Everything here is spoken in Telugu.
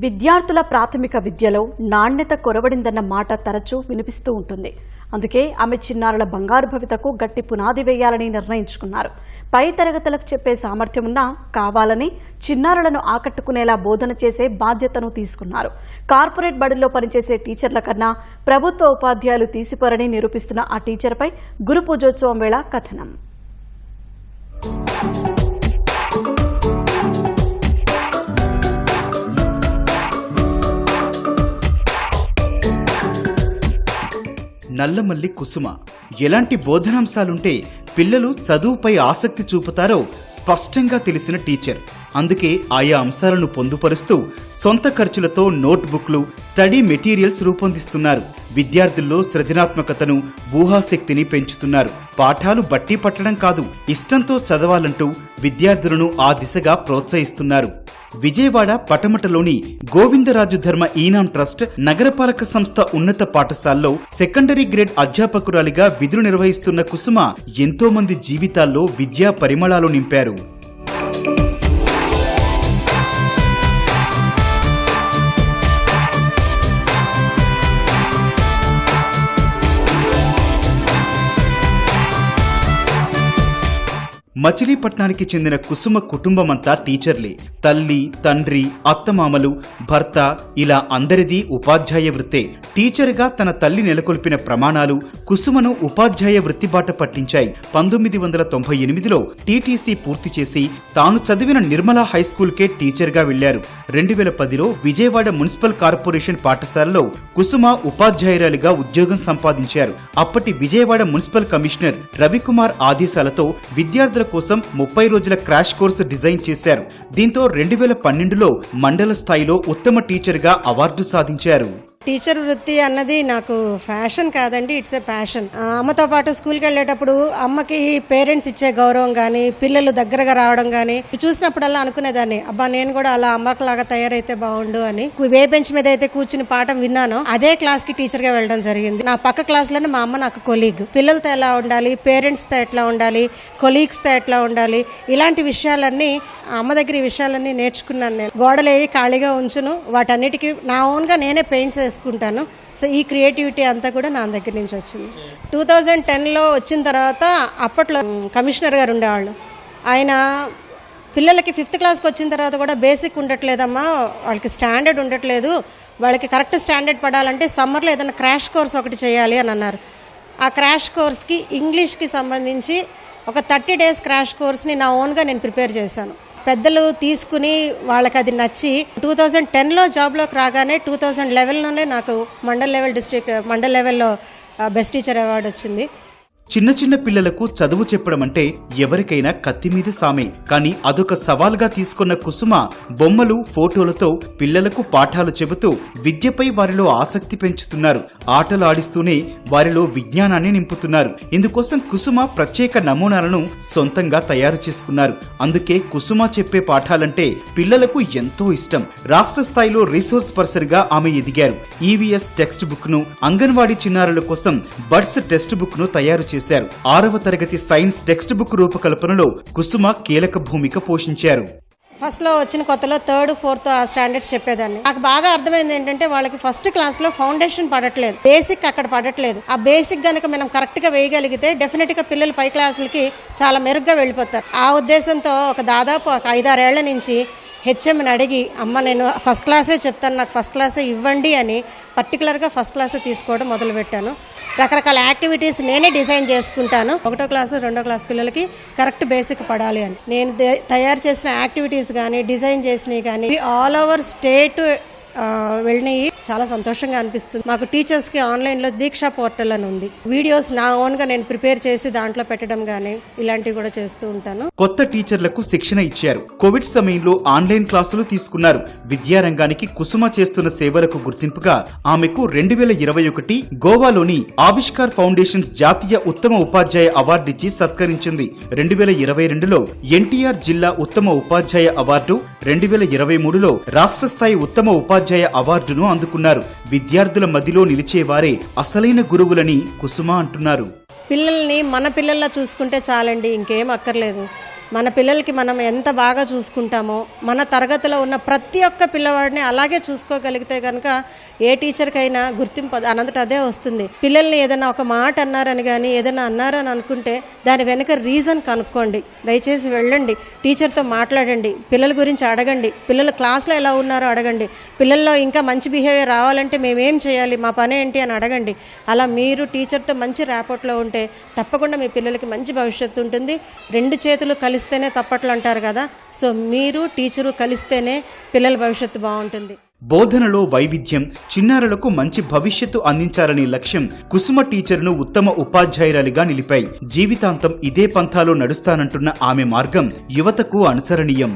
విద్యార్థుల ప్రాథమిక విద్యలో నాణ్యత కొరవడిందన్న మాట తరచూ వినిపిస్తూ ఉంటుంది. అందుకే ఆమె చిన్నారుల బంగారు భవితకు గట్టి పునాది వేయాలని నిర్ణయించుకున్నారు. పై తరగతులకు చెప్పే సామర్థ్యం ఉన్నా కావాలని చిన్నారులను ఆకట్టుకునేలా బోధన చేసే బాధ్యతను తీసుకున్నారు. కార్పొరేట్ బడుల్లో పనిచేసే టీచర్ల కన్నా ప్రభుత్వ ఉపాధ్యాయులు తీసిపోరని నిరూపిస్తున్న ఆ టీచర్పై గురు పూజోత్సవం వేళ కథనం. నల్లమల్లి కుసుమ. ఎలాంటి బోధనాంశాలుంటే పిల్లలు చదువుపై ఆసక్తి చూపుతారో స్పష్టంగా తెలిసిన టీచర్. అందుకే ఆయా అంశాలను పొందుపరుస్తూ సొంత ఖర్చులతో నోట్బుక్లు స్టడీ మెటీరియల్స్ రూపొందిస్తున్నారు. విద్యార్థుల్లో సృజనాత్మకతను ఊహాశక్తిని పెంచుతున్నారు. పాఠాలు బట్టి పట్టడం కాదు ఇష్టంతో చదవాలంటూ విద్యార్థులను ఆ దిశగా ప్రోత్సహిస్తున్నారు. విజయవాడ పటమటలోని గోవిందరాజు ధర్మ ఈనాం ట్రస్ట్ నగరపాలక సంస్థ ఉన్నత పాఠశాలలో సెకండరీ గ్రేడ్ అధ్యాపకురాలిగా విధులు నిర్వహిస్తున్న కుసుమ ఎంతో మంది జీవితాల్లో విద్యా పరిమళాలు నింపారు. మచిలీపట్నానికి చెందిన కుసుమ కుటుంబమంతా టీచర్లే. తల్లి తండ్రి అత్తమామలు భర్త ఇలా అందరిది ఉపాధ్యాయ వృత్తే. టీచర్గా తన తల్లి నెలకొల్పిన ప్రమాణాలు కుసుమను ఉపాధ్యాయ వృత్తి బాట పట్టించాయి. పంతొమ్మిది వందల తొంభై ఎనిమిదిలో టీటీసీ పూర్తి చేసి తాను చదివిన నిర్మలా హైస్కూల్కే టీచర్గా వెళ్ళారు రెండు వేల పదిలో విజయవాడ మున్సిపల్ కార్పొరేషన్ పాఠశాలలో కుసుమ ఉపాధ్యాయురాలిగా ఉద్యోగం సంపాదించారు. అప్పటి విజయవాడ మున్సిపల్ కమిషనర్ రవికుమార్ ఆదేశాలతో విద్యార్థులకు కోసం ముప్పై రోజుల క్రాష్ కోర్సు డిజైన్ చేశారు. దీంతో రెండు వేల పన్నెండులో మండల స్థాయిలో ఉత్తమ టీచర్గా అవార్డు సాధించారు. టీచర్ వృత్తి అన్నది నాకు ఫ్యాషన్ కాదండి ఇట్స్ ఏ ప్యాషన్ అమ్మతో పాటు స్కూల్కి వెళ్ళేటప్పుడు అమ్మకి పేరెంట్స్ ఇచ్చే గౌరవం కానీ పిల్లలు దగ్గరగా రావడం కానీ చూసినప్పుడల్లా అనుకునేదాన్ని. అబ్బా నేను కూడా అలా అమ్మకలాగా తయారైతే బాగుండు అని. ఏ బెంచ్ మీద అయితే కూర్చుని పాఠం విన్నానో. అదే క్లాస్కి టీచర్గా వెళ్ళడం జరిగింది. నా పక్క క్లాస్లోనే మా అమ్మ నాకు కొలీగ్. పిల్లలతో ఎలా ఉండాలి పేరెంట్స్తో ఎట్లా ఉండాలి కొలీగ్స్తో ఎట్లా ఉండాలి ఇలాంటి విషయాలన్నీ అమ్మ దగ్గర ఈ విషయాలన్నీ నేర్చుకున్నాను నేను. గోడలు ఏవి ఖాళీగా ఉంచును. వాటన్నిటికీ నా ఓన్గా నేనే పెయింట్స్ చేసుకుంటాను. సో ఈ క్రియేటివిటీ అంతా కూడా నా దగ్గర నుంచి వచ్చింది. టూ థౌజండ్ టెన్లో వచ్చిన తర్వాత అప్పట్లో కమిషనర్ గారు ఉండేవాళ్ళు. ఆయన పిల్లలకి ఫిఫ్త్ క్లాస్కి వచ్చిన తర్వాత కూడా బేసిక్ ఉండట్లేదమ్మా వాళ్ళకి స్టాండర్డ్ ఉండట్లేదు. వాళ్ళకి కరెక్ట్ స్టాండర్డ్ పడాలంటే సమ్మర్లో ఏదైనా క్రాష్ కోర్స్ ఒకటి చేయాలి అని అన్నారు. ఆ క్రాష్ కోర్స్కి ఇంగ్లీష్కి సంబంధించి ఒక థర్టీ డేస్ క్రాష్ కోర్స్ని నా ఓన్గా నేను ప్రిపేర్ చేశాను. పెద్దలు తీసుకుని వాళ్ళకి అది నచ్చి టూ థౌజండ్ టెన్లో జాబ్లోకి రాగానే టూ థౌజండ్ లెవెల్లోనే నాకు మండల్ లెవెల్ డిస్ట్రిక్ట్ మండల్ లెవెల్లో బెస్ట్ టీచర్ అవార్డు వచ్చింది. చిన్న చిన్న పిల్లలకు చదువు చెప్పడం అంటే ఎవరికైనా కత్తి మీద సామే. కానీ అదొక సవాల్గా తీసుకున్న కుసుమ బొమ్మలు ఫోటోలతో పిల్లలకు పాఠాలు చెబుతూ విద్యపై వారిలో ఆసక్తి పెంచుతున్నారు. ఆటలు ఆడిస్తూనే వారిలో విజ్ఞానాన్ని నింపుతున్నారు. ఇందుకోసం కుసుమ ప్రత్యేక నమూనాలను సొంతంగా తయారు చేసుకున్నారు. అందుకే కుసుమ చెప్పే పాఠాలంటే పిల్లలకు ఎంతో ఇష్టం. రాష్ట్ర స్థాయిలో రీసోర్స్ పర్సన్గా ఆమె ఎదిగారు. ఈవీఎస్ టెక్స్ట్ బుక్ను అంగన్వాడీ చిన్నారుల కోసం బర్డ్స్ టెక్స్ట్ బుక్ను తయారు చేశారు. ఆరవ తరగతి సైన్స్ టెక్స్ట్ బుక్ రూపకల్పనలో కుసుమ కీలక భూమిక పోషించారు. ఫస్ట్లో వచ్చిన కొత్తలో థర్డ్ ఫోర్త్ స్టాండర్డ్స్ చెప్పేదాన్ని. నాకు బాగా అర్థమైంది ఏంటంటే వాళ్ళకి ఫస్ట్ క్లాస్లో ఫౌండేషన్ పడట్లేదు. బేసిక్ అక్కడ పడట్లేదు. ఆ బేసిక్ కనుక మనం కరెక్ట్గా వేయగలిగితే డెఫినెట్గా పిల్లలు పై క్లాసులకి చాలా మెరుగ్గా వెళ్ళిపోతారు. ఆ ఉద్దేశంతో ఒక దాదాపు ఒక ఐదారేళ్ళ నుంచి హెచ్ఎంని అడిగి అమ్మ నేను ఫస్ట్ క్లాసే చెప్తాను నాకు ఫస్ట్ క్లాసే ఇవ్వండి అని పర్టికులర్గా ఫస్ట్ క్లాసే తీసుకోవడం మొదలుపెట్టాను. రకరకాల యాక్టివిటీస్ నేనే డిజైన్ చేసుకుంటాను. ఒకటో క్లాసు రెండో క్లాస్ పిల్లలకి కరెక్ట్ బేసిక్ పడాలి అని. నేను తయారు చేసిన యాక్టివిటీస్ కానీ డిజైన్ చేసినవి కానీ ఆల్ ఓవర్ స్టేట్ వెళ్ళినాయి. చాలా సంతోషంగా అనిపిస్తుంది. మాకు టీచర్స్కి ఆన్లైన్లో దీక్ష పోర్టల్ అని ఉంది. వీడియోస్ నా ఓన్గా నేను ప్రిపేర్ చేసి దాంట్లో పెట్టడం కానీ ఇలాంటివి కూడా చేస్తూ ఉంటాను. కొత్త టీచర్లకు శిక్షణ ఇచ్చారు. కోవిడ్ సమయంలో ఆన్లైన్ క్లాసులు తీసుకున్నారు. విద్యారంగానికి కుసుమ చేస్తున్న సేవలకు గుర్తింపుగా ఆమెకు రెండు వేల ఇరవై ఒకటి గోవాలోని ఆవిష్కార్ ఫౌండేషన్స్ జాతీయ ఉత్తమ ఉపాధ్యాయ అవార్డిచ్చి సత్కరించింది. రెండు వేల ఇరవై రెండులో ఎన్టీఆర్ జిల్లా ఉత్తమ ఉపాధ్యాయ అవార్డు రెండు వేల ఇరవై మూడులో రాష్ట్ర స్థాయి ఉత్తమ ఉపాధ్యాయ అవార్డును అందుకున్నారు. విద్యార్థుల మదిలో నిలిచేవారే అసలైన గురువులని కుసుమ అంటున్నారు. పిల్లల్ని మన పిల్లల్లా చూసుకుంటే చాలండి ఇంకేం అక్కర్లేదు. మన పిల్లలకి మనం ఎంత బాగా చూసుకుంటామో మన తరగతిలో ఉన్న ప్రతి ఒక్క పిల్లవాడిని అలాగే చూసుకోగలిగితే కనుక ఏ టీచర్కైనా గుర్తింపు అనంతట అదే వస్తుంది. పిల్లల్ని ఏదైనా ఒక మాట అన్నారని కానీ ఏదైనా అన్నారని అనుకుంటే దాని వెనక రీజన్ కనుక్కోండి. దయచేసి వెళ్ళండి. టీచర్తో మాట్లాడండి. పిల్లల గురించి అడగండి. పిల్లలు క్లాస్లో ఎలా ఉన్నారో అడగండి. పిల్లల్లో ఇంకా మంచి బిహేవియర్ రావాలంటే మేమేం చేయాలి? మా పని ఏంటి అని అడగండి. అలా మీరు టీచర్తో మంచి ర్యాపోర్ట్లో ఉంటే తప్పకుండా మీ పిల్లలకి మంచి భవిష్యత్తు ఉంటుంది. రెండు చేతులు కలిసి కలిస్తేనే తప్పట్లు అంటారు కదా. సో మీరు టీచరు కలిస్తేనే పిల్లల భవిష్యత్తు బాగుంటుంది. బోధనలో వైవిధ్యం చిన్నారులకు మంచి భవిష్యత్తు అందించాలనే లక్ష్యం కుసుమ టీచర్ను ఉత్తమ ఉపాధ్యాయురాలిగా నిలిపాయి. జీవితాంతం ఇదే పంథాలో నడుస్తానంటున్న ఆమె మార్గం యువతకు అనుసరణీయం.